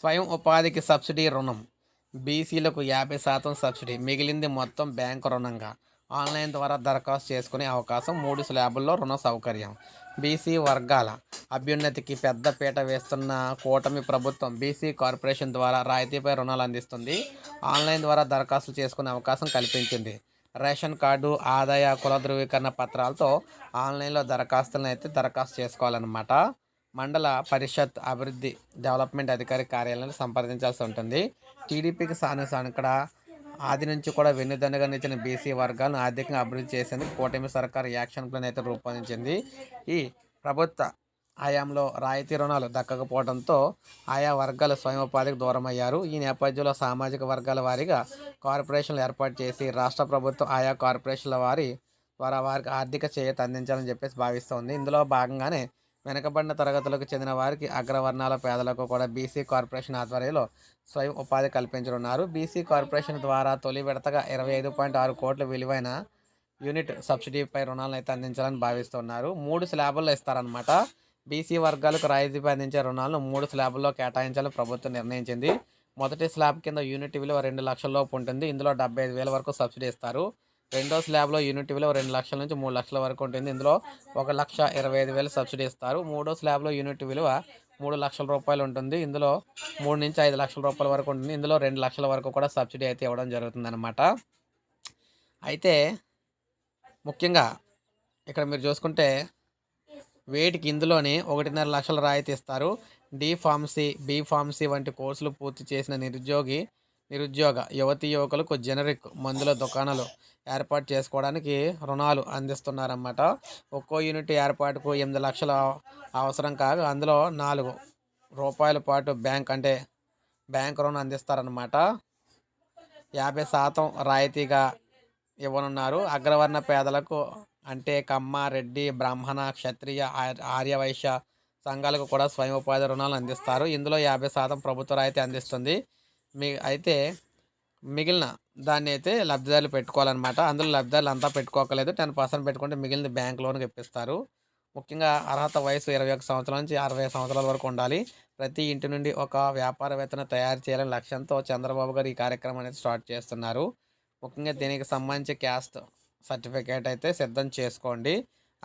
స్వయం ఉపాధికి సబ్సిడీ రుణం. బీసీలకు యాభై శాతం సబ్సిడీ. మిగిలింది మొత్తం బ్యాంకు రుణంగా. ఆన్లైన్ ద్వారా దరఖాస్తు చేసుకునే అవకాశం మూడు స్లాబుల్లో రుణ సౌకర్యం. బీసీ వర్గాల అభ్యున్నతికి పెద్దపీట వేస్తున్న కూటమి ప్రభుత్వం బీసీ కార్పొరేషన్ ద్వారా రాయితీపై రుణాలు అందిస్తుంది. ఆన్లైన్ ద్వారా దరఖాస్తు చేసుకునే అవకాశం కల్పించింది. రేషన్ కార్డు ఆదాయ కుల ధృవీకరణ పత్రాలతో ఆన్లైన్లో దరఖాస్తులను అయితే దరఖాస్తు చేసుకోవాలన్నమాట. మండల పరిషత్ అభివృద్ధి డెవలప్మెంట్ అధికారి కార్యాలయాన్ని సంప్రదించాల్సి ఉంటుంది. టీడీపీకి సానుసాను ఇక్కడ ఆది నుంచి కూడా వెన్నుదన్నుగా నిలిచిన బీసీ వర్గాలను ఆర్థికంగా అభివృద్ధి చేసేందుకు కూటమి సర్కార్ యాక్షన్ ప్లాన్ అయితే రూపొందించింది. ఈ ప్రభుత్వ హయాంలో రాయితీ రుణాలు దక్కకపోవడంతో ఆయా వర్గాలు స్వయం ఉపాధికి దూరం అయ్యారు ఈ నేపథ్యంలో సామాజిక వర్గాల వారీగా కార్పొరేషన్లు ఏర్పాటు చేసి రాష్ట్ర ప్రభుత్వం ఆయా కార్పొరేషన్ల వారి ద్వారా వారికి ఆర్థిక చేయూత అందించాలని చెప్పేసి భావిస్తోంది. ఇందులో భాగంగానే వెనకబడిన తరగతులకు చెందిన వారికి అగ్రవర్ణాల పేదలకు కూడా బీసీ కార్పొరేషన్ ఆధ్వర్యంలో స్వయం ఉపాధి కల్పించనున్నారు. బీసీ కార్పొరేషన్ ద్వారా తొలి విడతగా ఇరవై ఐదు పాయింట్ ఆరు కోట్ల విలువైన యూనిట్ సబ్సిడీపై రుణాలను అయితే అందించాలని భావిస్తున్నారు. మూడు స్లాబుల్లో ఇస్తారనమాట బీసీ వర్గాలకు రాయితీపై అందించే రుణాలను మూడు స్లాబుల్లో కేటాయించాలని ప్రభుత్వం నిర్ణయించింది. మొదటి స్లాబ్ కింద యూనిట్ విలువ రెండు లక్షల లోపు ఉంటుంది. ఇందులో డెబ్బై ఐదు వేల వరకు సబ్సిడీ ఇస్తారు. రెండో స్లాబ్లో యూనిట్ విలువ రెండు లక్షల నుంచి మూడు లక్షల వరకు ఉంటుంది. ఇందులో ఒక లక్ష ఇరవై ఐదు వేలు సబ్సిడీ ఇస్తారు. మూడో స్లాబ్లో యూనిట్ విలువ మూడు లక్షల రూపాయలు ఉంటుంది. ఇందులో మూడు నుంచి ఐదు లక్షల రూపాయల వరకు ఉంటుంది. ఇందులో రెండు లక్షల వరకు కూడా సబ్సిడీ అయితే ఇవ్వడం జరుగుతుంది అనమాట అయితే ముఖ్యంగా ఇక్కడ మీరు చూసుకుంటే వేటికి ఇందులోనే ఒకటిన్నర లక్షల రాయితీ ఇస్తారు. డి ఫార్మసీ బి ఫార్మసీ వంటి కోర్సులు పూర్తి చేసిన నిరుద్యోగి నిరుద్యోగ యువతి యువకులకు జనరిక్ మందుల దుకాణాలు ఏర్పాటు చేసుకోవడానికి రుణాలు అందిస్తున్నారన్నమాట. ఒక్కో యూనిట్ ఏర్పాటుకు ఎనిమిది లక్షల అవసరం కాగా అందులో నాలుగు రూపాయల పాటు బ్యాంక్ అంటే బ్యాంక్ రుణం అందిస్తారనమాట యాభై శాతం రాయితీగా ఇవ్వనున్నారు. అగ్రవర్ణ పేదలకు అంటే కమ్మ రెడ్డి బ్రాహ్మణ క్షత్రియ ఆర్యవైశ్య సంఘాలకు కూడా స్వయం ఉపాధి రుణాలు అందిస్తారు. ఇందులో యాభై శాతం ప్రభుత్వ రాయితీ అందిస్తుంది. మీ అయితే మిగిలిన దాన్ని అయితే లబ్ధిదారులు పెట్టుకోవాలన్నమాట. అందులో లబ్ధిదారులు అంతా పెట్టుకోకలేదు. టెన్ పర్సెంట్ పెట్టుకుంటే మిగిలిన బ్యాంక్ లోన్కి ఇప్పిస్తారు. ముఖ్యంగా అర్హత వయసు ఇరవై ఒక సంవత్సరాల నుంచి అరవై సంవత్సరాల వరకు ఉండాలి. ప్రతి ఇంటి నుండి ఒక వ్యాపారవేత్తను తయారు చేయాలని లక్ష్యంతో చంద్రబాబు గారు ఈ కార్యక్రమం అనేది స్టార్ట్ చేస్తున్నారు. ముఖ్యంగా దీనికి సంబంధించి క్యాస్ట్ సర్టిఫికేట్ అయితే సిద్ధం చేసుకోండి.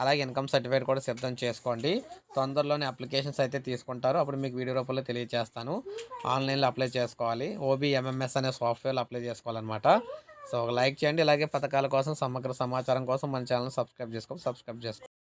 అలాగే ఇన్కమ్ సర్టిఫికేట్ కూడా సిద్ధం చేసుకోండి. తొందరలోనే అప్లికేషన్స్ అయితే తీసుకుంటారు. అప్పుడు మీకు వీడియో రూపంలో తెలియజేస్తాను ఆన్లైన్లో అప్లై చేసుకోవాలి. ఓబీ ఎంఎంఎస్ అనే సాఫ్ట్వేర్లో అప్లై చేసుకోవాలన్నమాట. సో ఒక లైక్ చేయండి. ఇలాగే పథకాల కోసం సమగ్ర సమాచారం కోసం మన ఛానల్ సబ్స్క్రైబ్ చేసుకోండి సబ్స్క్రైబ్ చేసుకోండి